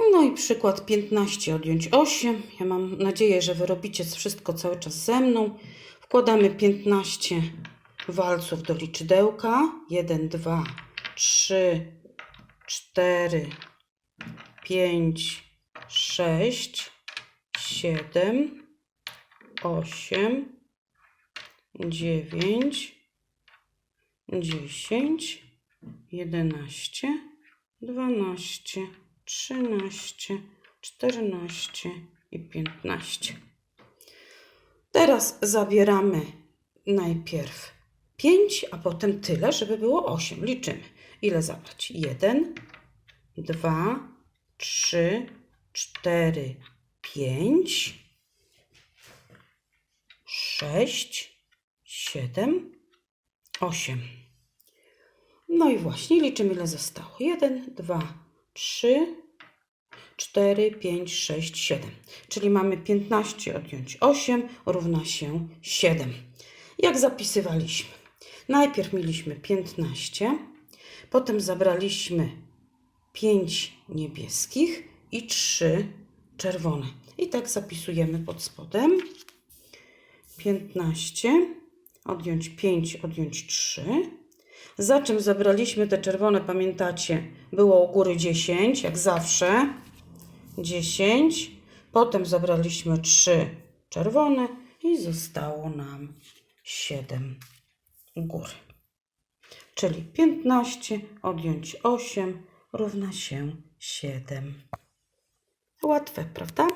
No i przykład 15 odjąć 8. Ja mam nadzieję, że wy robicie wszystko cały czas ze mną. Wkładamy 15 walców do liczydełka. 1, 2, 3, 4, 5, 6, 7, 8, 9, 10, 11, 12, 13, 14 i 15. Teraz zabieramy najpierw 5, a potem tyle, żeby było 8. Liczymy. Ile zabrać? 1, 2, 3, 4, 5, 6, 7, 8. No i właśnie liczymy, ile zostało. 1, 2, 3, 4, 5, 6, 7. Czyli mamy 15 odjąć 8 równa się 7. Jak zapisywaliśmy? Najpierw mieliśmy 15, potem zabraliśmy 5 niebieskich i 3 czerwone. I tak zapisujemy pod spodem. 15, odjąć 5, odjąć 3. Za czym zabraliśmy te czerwone, pamiętacie, było u góry 10, jak zawsze. 10. Potem zabraliśmy 3 czerwone i zostało nam 7 u góry. Czyli 15 odjąć 8 równa się 7. Łatwe, prawda?